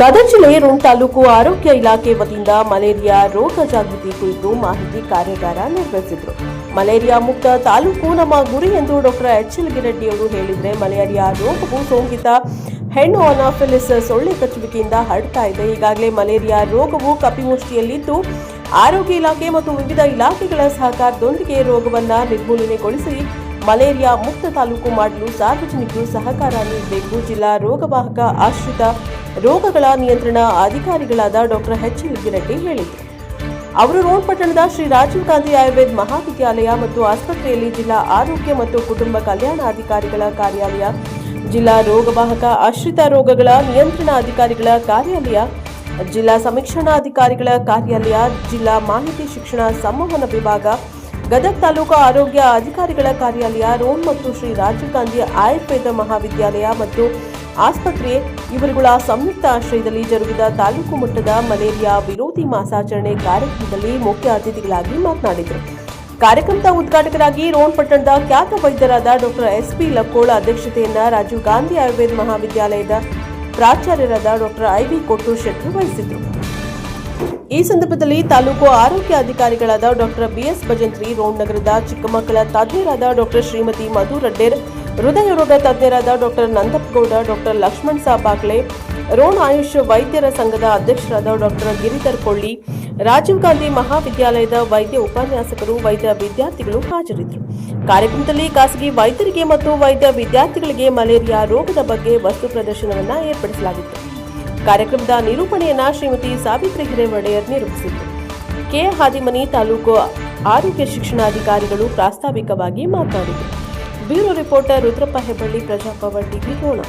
ಗದಗ ಜಿಲ್ಲೆ ರೋಣ ತಾಲೂಕು ಆರೋಗ್ಯ ಇಲಾಖೆ ವತಿಯಿಂದ ಮಲೇರಿಯಾ ರೋಗ ಜಾಗೃತಿ ಕುರಿತು ಮಾಹಿತಿ ಕಾರ್ಯಾಗಾರ ನಿರ್ವಹಿಸಿದರು. ಮಲೇರಿಯಾ ಮುಕ್ತ ತಾಲೂಕು ನಮ್ಮ ಗುರಿ ಎಂದು ಡಾಕ್ಟರ್ ಎಚ್ ಎಲ್ ಗಿರಡ್ಡಿ ಅವರು ಹೇಳಿದರೆ, ಮಲೇರಿಯಾ ರೋಗವು ಸೋಂಕಿತ ಹೆಣ್ಣು ಅನಾಫಿಲಿಸ್ ಸೊಳ್ಳೆ ಕಚ್ಚುವಿಕೆಯಿಂದ ಹರಡ್ತಾ ಇದೆ. ಈಗಾಗಲೇ ಮಲೇರಿಯಾ ರೋಗವು ಕಪಿಮುಷ್ಟಿಯಲ್ಲಿದ್ದು, ಆರೋಗ್ಯ ಇಲಾಖೆ ಮತ್ತು ವಿವಿಧ ಇಲಾಖೆಗಳ ಸಹಕಾರದೊಂದಿಗೆ ರೋಗವನ್ನು ನಿರ್ಮೂಲನೆಗೊಳಿಸಿ ಮಲೇರಿಯಾ ಮುಕ್ತ ತಾಲೂಕು ಮಾಡಲು ಸಾರ್ವಜನಿಕರು ಸಹಕಾರ ನೀಡಬೇಕು. ಜಿಲ್ಲಾ ರೋಗವಾಹಕ ಆಶ್ರಿತ ರೋಗಗಳ ನಿಯಂತ್ರಣ ಅಧಿಕಾರಿಗಳಾದ ಡಾಕ್ಟರ್ ಎಚ್ ಎಲ್ ಗಿರಡ್ಡಿ ಹೇಳಿದರು. ಅವರು ರೋಡ್ ಪಟ್ಟಣದ ಶ್ರೀ ರಾಜೀವ್ ಗಾಂಧಿ ಆಯುರ್ವೇದ ಮಹಾವಿದ್ಯಾಲಯ ಮತ್ತು ಆಸ್ಪತ್ರೆಯಲ್ಲಿ ಜಿಲ್ಲಾ ಆರೋಗ್ಯ ಮತ್ತು ಕುಟುಂಬ ಕಲ್ಯಾಣ ಅಧಿಕಾರಿಗಳ ಕಾರ್ಯಾಲಯ, ಜಿಲ್ಲಾ ರೋಗವಾಹಕ ಆಶ್ರಿತ ರೋಗಗಳ ನಿಯಂತ್ರಣ ಅಧಿಕಾರಿಗಳ ಕಾರ್ಯಾಲಯ, ಜಿಲ್ಲಾ ಸಮೀಕ್ಷಣಾಧಿಕಾರಿಗಳ ಕಾರ್ಯಾಲಯ, ಜಿಲ್ಲಾ ಮಾಹಿತಿ ಶಿಕ್ಷಣ ಸಂವಹನ ವಿಭಾಗ, ಗದಗ ತಾಲೂಕು ಆರೋಗ್ಯ ಅಧಿಕಾರಿಗಳ ಕಾರ್ಯಾಲಯ, ರೋಮ್ ಮತ್ತು ಶ್ರೀ ರಾಜೀವ್ ಗಾಂಧಿ ಆಯುರ್ವೇದ ಮಹಾವಿದ್ಯಾಲಯ ಮತ್ತು ಆಸ್ಪತ್ರೆ, ಇವರುಗಳ ಸಂಯುಕ್ತ ಆಶ್ರಯದಲ್ಲಿ ಜರುಗಿದ ತಾಲೂಕು ಮಟ್ಟದ ಮಲೇರಿಯಾ ವಿರೋಧಿ ಮಾಸಾಚರಣೆ ಕಾರ್ಯಕ್ರಮದಲ್ಲಿ ಮುಖ್ಯ ಅತಿಥಿಗಳಾಗಿ ಮಾತನಾಡಿದರು. ಕಾರ್ಯಕ್ರಮದ ಉದ್ಘಾಟಕರಾಗಿ ರೋಣ್ ಪಟ್ಟಣದ ಖ್ಯಾತ ವೈದ್ಯರಾದ ಡಾಕ್ಟರ್ ಎಸ್ ಪಿ ಲಕ್ಕೋಳ ಅಧ್ಯಕ್ಷತೆಯನ್ನ ರಾಜೀವ್ ಗಾಂಧಿ ಆಯುರ್ವೇದ ಮಹಾವಿದ್ಯಾಲಯದ ಪ್ರಾಚಾರ್ಯರಾದ ಡಾಕ್ಟರ್ ಐ ವಿ ಕೊಟ್ಟೂರ್ ವಹಿಸಿದ್ರು. ಈ ಸಂದರ್ಭದಲ್ಲಿ ತಾಲೂಕು ಆರೋಗ್ಯ ಅಧಿಕಾರಿಗಳಾದ ಡಾಕ್ಟರ್ ಬಿಎಸ್ ಭಜಂತ್ರಿ ರೋಣ್ ನಗರದ ಚಿಕ್ಕಮಕ್ಕಳ ತಜ್ಞರಾದ ಡಾಕ್ಟರ್ ಶ್ರೀಮತಿ ಮಧು ರಡ್ಡೇರ್ ಹೃದಯ ರೋಗ ತಜ್ಞರಾದ ಡಾಕ್ಟರ್ ನಂದಪ್ಪಗೌಡ ಡಾಕ್ಟರ್ ಲಕ್ಷ್ಮಣ್ ಸಾಬಾಕ್ಲೆ ರೋಣ ಆಯುಷ್ ವೈದ್ಯರ ಸಂಘದ ಅಧ್ಯಕ್ಷರಾದ ಡಾಕ್ಟರ್ ಗಿರಿಧರ್ ಕೊಳ್ಳಿ, ರಾಜೀವ್ ಗಾಂಧಿ ಮಹಾವಿದ್ಯಾಲಯದ ವೈದ್ಯ ಉಪನ್ಯಾಸಕರು, ವೈದ್ಯ ವಿದ್ಯಾರ್ಥಿಗಳು ಹಾಜರಿದ್ದರು. ಕಾರ್ಯಕ್ರಮದಲ್ಲಿ ಖಾಸಗಿ ವೈದ್ಯರಿಗೆ ಮತ್ತು ವೈದ್ಯ ವಿದ್ಯಾರ್ಥಿಗಳಿಗೆ ಮಲೇರಿಯಾ ರೋಗದ ಬಗ್ಗೆ ವಸ್ತು ಪ್ರದರ್ಶನವನ್ನು ಏರ್ಪಡಿಸಲಾಗಿತ್ತು. ಕಾರ್ಯಕ್ರಮದ ನಿರೂಪಣೆಯನ್ನು ಶ್ರೀಮತಿ ಸಾವಿತ್ರಿ ಹಿರೇವಡೆಯರ್ ನಿರೂಪಿಸಿದರು ಕೆ. ಹಾದಿಮನಿ ತಾಲೂಕು ಆರೋಗ್ಯ ಶಿಕ್ಷಣಾಧಿಕಾರಿಗಳು ಪ್ರಾಸ್ತಾವಿಕವಾಗಿ ಮಾತನಾಡಿದರು. Bureau reporter Rudrappa Hebballi Praja Power TV Rona